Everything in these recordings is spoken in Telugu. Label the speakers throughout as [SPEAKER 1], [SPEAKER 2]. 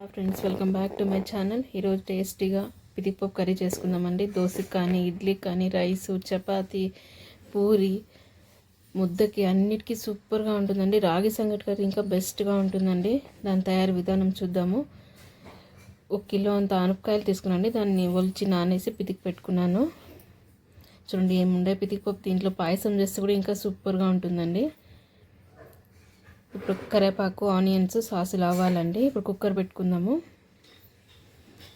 [SPEAKER 1] Friends welcome back to my channel ఈరోజు టేస్టీగా పిదిపప్పు కర్రీ చేసుకుందామండి. దోశకి కానీ ఇడ్లీకి కానీ రైసు చపాతి పూరి ముద్దకి అన్నిటికీ సూపర్గా ఉంటుందండి. రాగి సంగటి కర్రీ ఇంకా బెస్ట్గా ఉంటుందండి. దాని తయారు విధానం చూద్దాము. ఒక కిలో అంత ఆనపకాయలు తీసుకున్నాండి దాన్ని ఒలిచి నానేసి పితికి పెట్టుకున్నాను. చూడండి ఏముండే పితికిపప్పు దీంట్లో పాయసం చేస్తే కూడా ఇంకా సూపర్గా ఉంటుందండి. ఇప్పుడు కరేపాకు ఆనియన్స్ సాసులు అవ్వాలండి ఇప్పుడు కుక్కర్ పెట్టుకుందాము.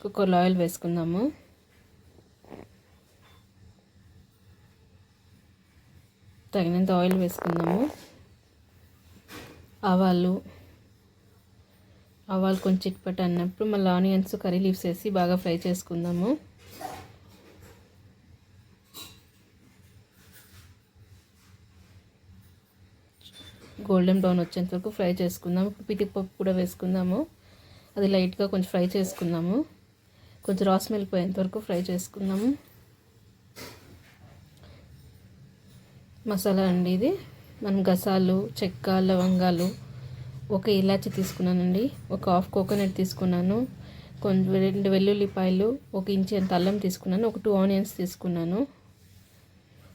[SPEAKER 1] కుక్కర్లో ఆయిల్ వేసుకుందాము. తగినంత ఆయిల్ వేసుకుందాము. ఆవాలు. ఆవాలు కొంచెం చిట్పట్ అన్నప్పుడు మళ్ళీ ఆనియన్స్ కర్రీ లీవ్స్ వేసి బాగా ఫ్రై చేసుకుందాము. గోల్డెన్ బ్రౌన్ వచ్చేంత వరకు ఫ్రై చేసుకుందాము. పిటిపప్పు కూడా వేసుకుందాము. అది లైట్గా కొంచెం ఫ్రై చేసుకుందాము. కొంచెం రాస్ మిల్క్ పోయేంత వరకు ఫ్రై చేసుకుందాము. మసాలా అండి ఇది. మనం గసాలు చెక్క లవంగాలు ఒక ఇలాచి తీసుకున్నానండి. ఒక హాఫ్ కోకోనట్ తీసుకున్నాను. కొంచెం రెండు వెల్లుల్లిపాయలు ఒక ఇంచి అంత అల్లం తీసుకున్నాను. ఒక టూ ఆనియన్స్ తీసుకున్నాను.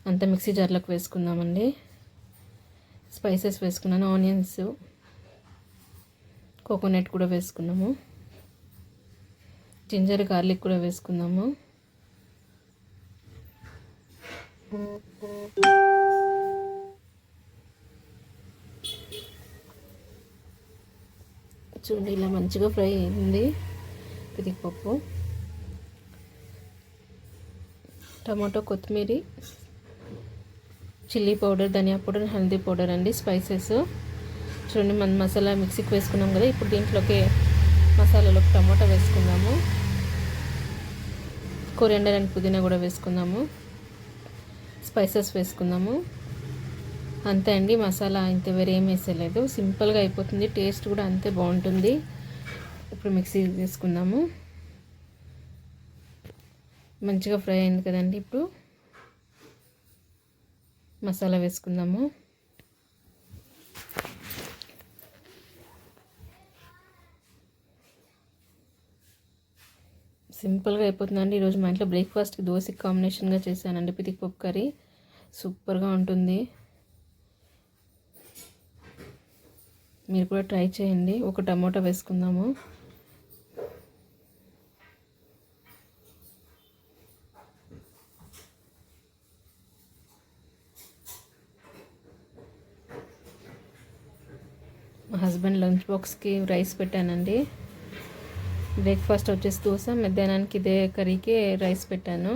[SPEAKER 1] అంత మిక్సీ జార్లోకి వేసుకుందామండి. స్పైసెస్ వేసుకున్నాను ఆనియన్స్ కోకోనట్ కూడా వేసుకున్నాము. జింజర్ గార్లిక్ కూడా వేసుకుందాము చూడండి ఇలా మంచిగా ఫ్రై అయింది. పిదిపప్పు టమాటో కొత్తిమీర. చిల్లీ పౌడర్ ధనియా పౌడర్ హల్దీ పౌడర్ అండి స్పైసెస్. చూడండి మన మసాలా మిక్సీకి వేసుకున్నాం కదా ఇప్పుడు దీంట్లోకి మసాలాలోకి టమాటా వేసుకుందాము. కొరియండర్ అండ్ పుదీనా కూడా వేసుకుందాము. స్పైసెస్ వేసుకుందాము. అంతే అండి మసాలా ఇంత వేరే ఏం వేసేయలేదు. సింపుల్గా అయిపోతుంది టేస్ట్ కూడా అంతే బాగుంటుంది. ఇప్పుడు మిక్సీ వేసుకుందాము మంచిగా ఫ్రై అయింది కదండి ఇప్పుడు. మసాలా వేసుకుందాము. సింపుల్గా అయిపోతుందండి. ఈరోజు మా ఇంట్లో బ్రేక్ఫాస్ట్కి దోశకి కాంబినేషన్గా చేశానండి. పితికి పప్పు కర్రీ సూపర్గా ఉంటుంది. మీరు కూడా ట్రై చేయండి. ఒక టమోటా వేసుకుందాము. మా హస్బెండ్ లంచ్ బాక్స్కి రైస్ పెట్టానండి. బ్రేక్ఫాస్ట్ వచ్చేసి దోశ మధ్యాహ్నానికి ఇదే కర్రీకి రైస్ పెట్టాను.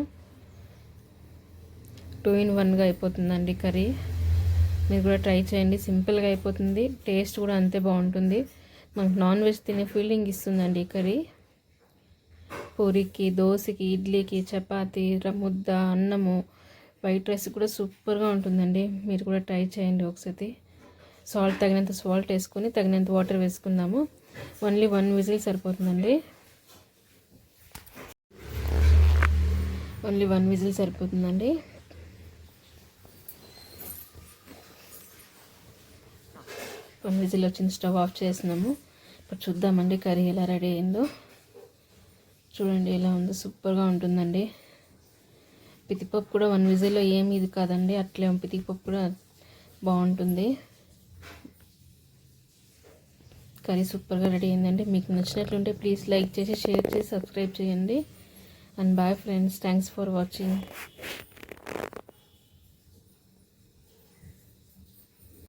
[SPEAKER 1] టూ ఇన్ వన్గా అయిపోతుందండి కర్రీ. మీరు కూడా ట్రై చేయండి సింపుల్గా అయిపోతుంది టేస్ట్ కూడా అంతే బాగుంటుంది. మనకు నాన్ వెజ్ తినే ఫీలింగ్ ఇస్తుందండి ఈ కర్రీ. పూరికి దోశకి ఇడ్లీకి చపాతి ముద్ద అన్నము వైట్ రైస్ కూడా సూపర్గా ఉంటుందండి. మీరు కూడా ట్రై చేయండి ఒకసారి. సాల్ట్ తగినంత సాల్ట్ వేసుకొని తగినంత వాటర్ వేసుకుందాము. ఓన్లీ వన్ విజిల్ సరిపోతుందండి. ఓన్లీ వన్ విజిల్ సరిపోతుందండి. వన్ విజిల్ వచ్చిన స్టవ్ ఆఫ్ చేసినాము ఇప్పుడు చూద్దామండి కర్రీ ఎలా రెడీ అయిందో. చూడండి ఎలా ఉందో సూపర్గా ఉంటుందండి. పితిపప్పు కూడా వన్ విజిల్లో ఏమి ఇది కాదండి అట్లే పితిపప్పు కూడా బాగుంటుంది. కర్రీ సూపర్గా రెడీ అయిందండి. మీకు నచ్చినట్లుంటే ప్లీజ్ లైక్ చేసి షేర్ చేసి సబ్స్క్రైబ్ చేయండి. And bye friends thanks for watching.